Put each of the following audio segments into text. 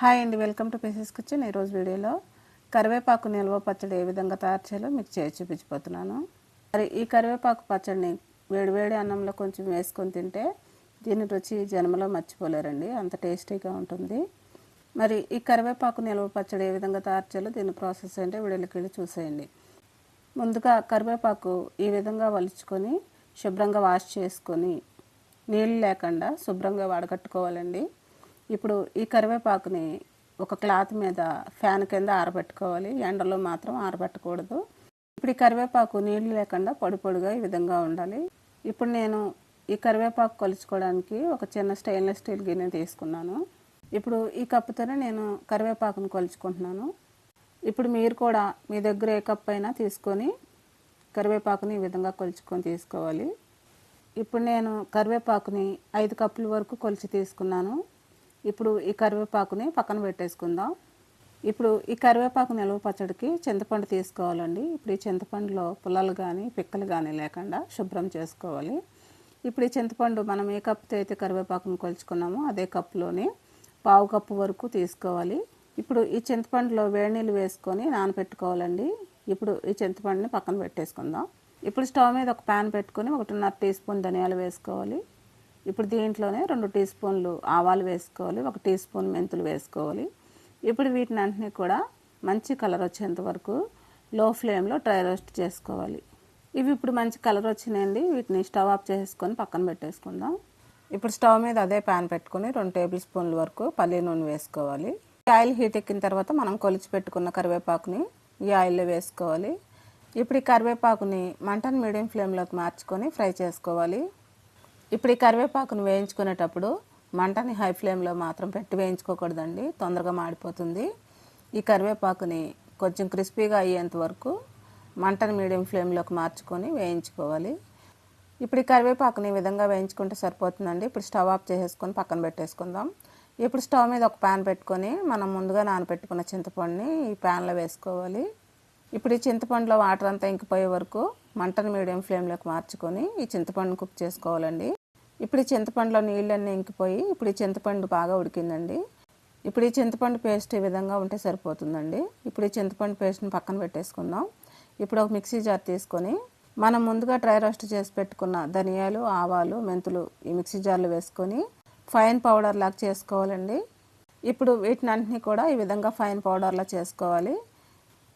Hi అండి welcome to pieces kitchen. ఈరోజు వీడియోలో కరివేపాకు నిల్వ పచ్చడి ఏ విధంగా తయారు చేయాలో మీకు చేసి చూపించిపోతున్నాను మరి ఈ కరివేపాకు పచ్చడిని వేడివేడి అన్నంలో కొంచెం వేసుకొని తింటే దీని రుచి జన్మలో మర్చిపోలేరండి అంత టేస్టీగా ఉంటుంది. మరి ఈ కరివేపాకు నిల్వ పచ్చడి ఏ విధంగా తయారు చేయాలో దీని ప్రాసెస్ అంటే వీడియోకి వెళ్ళి చూసేయండి. ముందుగా కరివేపాకు ఈ విధంగా వలుచుకొని శుభ్రంగా వాష్ చేసుకొని నీళ్ళు లేకుండా శుభ్రంగా వడగట్టుకోవాలండి. ఇప్పుడు ఈ కరివేపాకుని ఒక క్లాత్ మీద ఫ్యాన్ కింద ఆరబెట్టుకోవాలి. ఎండలో మాత్రం ఆరబెట్టకూడదు. ఇప్పుడు ఈ కరివేపాకు నీళ్ళు లేకుండా పొడి పొడిగా ఈ విధంగా ఉండాలి. ఇప్పుడు నేను ఈ కరివేపాకు కొలుచుకోవడానికి ఒక చిన్న స్టెయిన్లెస్ స్టీల్ గిన్నె తీసుకున్నాను. ఇప్పుడు ఈ కప్పుతోనే నేను కరివేపాకును కొలుచుకుంటున్నాను. ఇప్పుడు మీరు కూడా మీ దగ్గర ఏ కప్ అయినా తీసుకొని కరివేపాకుని ఈ విధంగా కొలుచుకొని తీసుకోవాలి. ఇప్పుడు నేను కరివేపాకుని ఐదు కప్పుల వరకు కొలిచి తీసుకున్నాను. ఇప్పుడు ఈ కరివేపాకుని పక్కన పెట్టేసుకుందాం. ఇప్పుడు ఈ కరివేపాకు నిల్వ పచ్చడికి చింతపండు తీసుకోవాలండి. ఇప్పుడు ఈ చింతపండులో పుల్లలు కానీ పిక్కలు కానీ లేకుండా శుభ్రం చేసుకోవాలి. ఇప్పుడు ఈ చింతపండు మనం ఏ కప్పుతో అయితే కరివేపాకును కొలుచుకున్నామో అదే కప్పులోనే పావు కప్పు వరకు తీసుకోవాలి. ఇప్పుడు ఈ చింతపండులో వేడి నీళ్ళు వేసుకొని నానబెట్టుకోవాలండి ఇప్పుడు ఈ చింతపండుని పక్కన పెట్టేసుకుందాం. ఇప్పుడు స్టవ్ మీద ఒక ప్యాన్ పెట్టుకొని ఒకటిన్నర టీ స్పూన్ ధనియాలు వేసుకోవాలి. ఇప్పుడు దీంట్లోనే రెండు టీ స్పూన్లు ఆవాలు వేసుకోవాలి ఒక టీ స్పూన్ మెంతులు వేసుకోవాలి. ఇప్పుడు వీటిని అన్నింటినీ కూడా మంచి కలర్ వచ్చేంత వరకు లో ఫ్లేమ్లో డ్రై రోస్ట్ చేసుకోవాలి. ఇవి ఇప్పుడు మంచి కలర్ వచ్చినాయండి వీటిని స్టవ్ ఆఫ్ చేసుకొని పక్కన పెట్టేసుకుందాం. ఇప్పుడు స్టవ్ మీద అదే ప్యాన్ పెట్టుకొని రెండు టేబుల్ స్పూన్ల వరకు పల్లి నూనె వేసుకోవాలి. ఈ ఆయిల్ హీట్ ఎక్కిన తర్వాత మనం కొలిచి పెట్టుకున్న కరివేపాకుని ఈ ఆయిల్లో వేసుకోవాలి. ఇప్పుడు ఈ కరివేపాకుని మంటను మీడియం ఫ్లేమ్లోకి మార్చుకొని ఫ్రై చేసుకోవాలి. ఇప్పుడు ఈ కరివేపాకును వేయించుకునేటప్పుడు మంటని హై ఫ్లేమ్లో మాత్రం పెట్టి వేయించుకోకూడదండి. తొందరగా మాడిపోతుంది. ఈ కరివేపాకుని కొంచెం క్రిస్పీగా అయ్యేంత వరకు మంటని మీడియం ఫ్లేమ్లోకి మార్చుకొని వేయించుకోవాలి. ఇప్పుడు ఈ కరివేపాకుని ఈ విధంగా వేయించుకుంటే సరిపోతుందండి. ఇప్పుడు స్టవ్ ఆఫ్ చేసేసుకొని పక్కన పెట్టేసుకుందాం. ఇప్పుడు స్టవ్ మీద ఒక ప్యాన్ పెట్టుకొని మనం ముందుగా నానబెట్టుకున్న చింతపండుని ఈ ప్యాన్లో వేసుకోవాలి. ఇప్పుడు ఈ చింతపండులో వాటర్ అంతా ఇంకిపోయే వరకు మంటను మీడియం ఫ్లేమ్లోకి మార్చుకొని ఈ చింతపండుని కుక్ చేసుకోవాలండి. ఇప్పుడు ఈ చింతపండులో నీళ్ళన్నీ ఇంకిపోయి ఇప్పుడు ఈ చింతపండు బాగా ఉడికిందండి. ఇప్పుడు ఈ చింతపండు పేస్ట్ ఈ విధంగా ఉంటే సరిపోతుందండి. ఇప్పుడు ఈ చింతపండు పేస్ట్ని పక్కన పెట్టేసుకుందాం. ఇప్పుడు ఒక మిక్సీ జార్ తీసుకొని మనం ముందుగా డ్రై రోస్ట్ చేసి పెట్టుకున్న ధనియాలు ఆవాలు మెంతులు ఈ మిక్సీ జార్లో వేసుకొని ఫైన్ పౌడర్ లాగా చేసుకోవాలండి. ఇప్పుడు వీటిని అన్నింటినీ కూడా ఈ విధంగా ఫైన్ పౌడర్లా చేసుకోవాలి.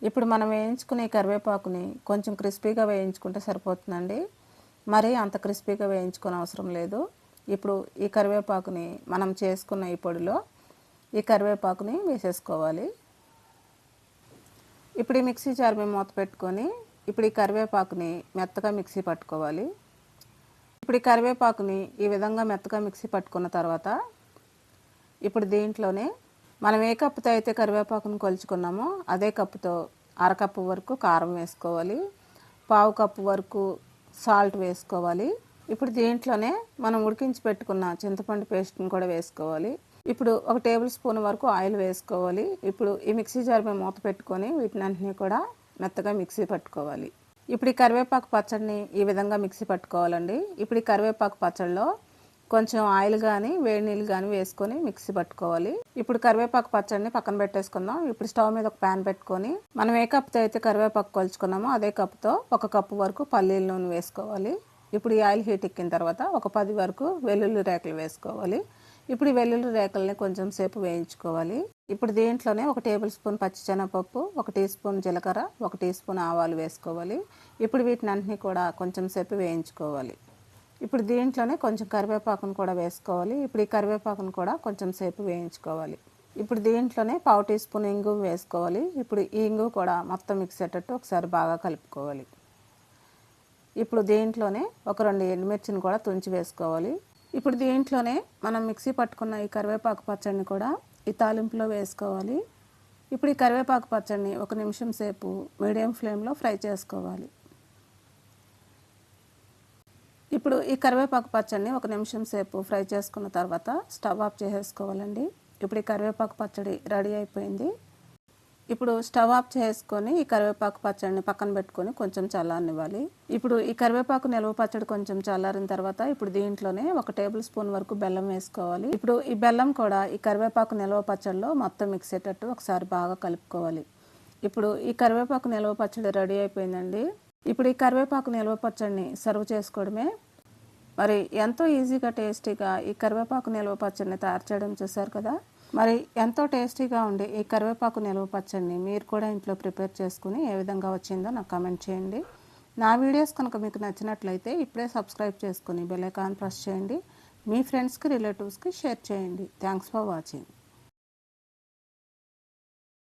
ఇప్పుడు మనం వేయించుకునే కరివేపాకుని కొంచెం క్రిస్పీగా వేయించుకుంటే సరిపోతుందండి. మరీ అంత క్రిస్పీగా వేయించుకునే అవసరం లేదు. ఇప్పుడు ఈ కరివేపాకుని మనం చేసుకున్న ఈ పొడిలో ఈ కరివేపాకుని వేసేసుకోవాలి. ఇప్పుడు ఈ మిక్సీ జార్ మేము మూత పెట్టుకొని ఇప్పుడు ఈ కరివేపాకుని మెత్తగా మిక్సీ పట్టుకోవాలి. ఇప్పుడు ఈ కరివేపాకుని ఈ విధంగా మెత్తగా మిక్సీ పట్టుకున్న తర్వాత ఇప్పుడు దీంట్లోనే మనం ఏ కప్పుతో అయితే కరివేపాకును కొలుచుకున్నామో అదే కప్పుతో అరకప్పు వరకు కారం వేసుకోవాలి. పావు కప్పు వరకు సాల్ట్ వేసుకోవాలి. ఇప్పుడు దీంట్లోనే మనం ఉడికించి పెట్టుకున్న చింతపండు పేస్ట్ని కూడా వేసుకోవాలి. ఇప్పుడు ఒక టేబుల్ స్పూన్ వరకు ఆయిల్ వేసుకోవాలి. ఇప్పుడు ఈ మిక్సీ జార్ మీద మూత పెట్టుకొని వీటిని కూడా మెత్తగా మిక్సీ పట్టుకోవాలి. ఇప్పుడు ఈ కరివేపాకు పచ్చడిని ఈ విధంగా మిక్సీ పట్టుకోవాలండి. ఇప్పుడు ఈ కరివేపాకు పచ్చడిలో కొంచెం ఆయిల్ కానీ వేడి నీళ్ళు కానీ వేసుకొని మిక్సీ పట్టుకోవాలి. ఇప్పుడు కరివేపాకు పచ్చడిని పక్కన పెట్టేసుకుందాం. ఇప్పుడు స్టవ్ మీద ఒక ప్యాన్ పెట్టుకొని మనం ఏ కప్తో అయితే కరివేపాకు కొలుచుకున్నామో అదే కప్తో ఒక కప్పు వరకు పల్లీల నూనె వేసుకోవాలి. ఇప్పుడు ఈ ఆయిల్ హీట్ ఎక్కిన తర్వాత ఒక పది వరకు వెల్లుల్లి రేకలు వేసుకోవాలి. ఇప్పుడు ఈ వెల్లుల్లి రేకల్ని కొంచెం సేపు వేయించుకోవాలి. ఇప్పుడు దీంట్లోనే ఒక టేబుల్ స్పూన్ పచ్చిశనగపప్పు ఒక టీ స్పూన్ జీలకర్ర ఒక టీ స్పూన్ ఆవాలు వేసుకోవాలి. ఇప్పుడు వీటిని అన్నింటినీ కూడా కొంచెం సేపు వేయించుకోవాలి. ఇప్పుడు దీంట్లోనే కొంచెం కరివేపాకును కూడా వేసుకోవాలి. ఇప్పుడు ఈ కరివేపాకును కూడా కొంచెం సేపు వేయించుకోవాలి. ఇప్పుడు దీంట్లోనే పావు టీ స్పూన్ ఇంగు వేసుకోవాలి. ఇప్పుడు ఈ ఇంగు కూడా మొత్తం మిక్స్ అయ్యేటట్టు ఒకసారి బాగా కలుపుకోవాలి. ఇప్పుడు దీంట్లోనే ఒక రెండు ఎండుమిర్చిని కూడా తుంచి వేసుకోవాలి. ఇప్పుడు దీంట్లోనే మనం మిక్సీ పట్టుకున్న ఈ కరివేపాకు పచ్చడిని కూడా ఈ తాలింపులో వేసుకోవాలి. ఇప్పుడు ఈ కరివేపాకు పచ్చడిని ఒక నిమిషం సేపు మీడియం ఫ్లేమ్లో ఫ్రై చేసుకోవాలి. ఇప్పుడు ఈ కరివేపాకు పచ్చడిని ఒక నిమిషం సేపు ఫ్రై చేసుకున్న తర్వాత స్టవ్ ఆఫ్ చేసేసుకోవాలండి. ఇప్పుడు ఈ కరివేపాకు పచ్చడి రెడీ అయిపోయింది. ఇప్పుడు స్టవ్ ఆఫ్ చేసుకొని ఈ కరివేపాకు పచ్చడిని పక్కన పెట్టుకొని కొంచెం చల్లారనివ్వాలి. ఇప్పుడు ఈ కరివేపాకు నిల్వ పచ్చడి కొంచెం చల్లారిన తర్వాత ఇప్పుడు దీంట్లోనే ఒక టేబుల్ స్పూన్ వరకు బెల్లం వేసుకోవాలి. ఇప్పుడు ఈ బెల్లం కూడా ఈ కరివేపాకు నిల్వ పచ్చడిలో మొత్తం మిక్స్ అయ్యేటట్టు ఒకసారి బాగా కలుపుకోవాలి. ఇప్పుడు ఈ కరివేపాకు నిల్వ పచ్చడి రెడీ అయిపోయిందండి. ఇప్పుడు ఈ కరివేపాకు నిల్వ పచ్చడిని సర్వ్ చేసుకోవడమే. మరి ఎంతో ఈజీగా టేస్టీగా ఈ కరివేపాకు నిల్వ పచ్చడిని తయారు చేయడం చూశారు కదా? మరి ఎంతో టేస్టీగా ఉండే ఈ కరివేపాకు నిల్వ పచ్చడిని మీరు కూడా ఇంట్లో ప్రిపేర్ చేసుకుని ఏ విధంగా వచ్చిందో నాకు కామెంట్ చేయండి. నా వీడియోస్ కనుక మీకు నచ్చినట్లయితే ఇప్పుడే సబ్స్క్రైబ్ చేసుకుని బెల్ ఐకాన్ ప్రెస్ చేయండి. మీ ఫ్రెండ్స్కి రిలేటివ్స్కి షేర్ చేయండి. Thanks for watching.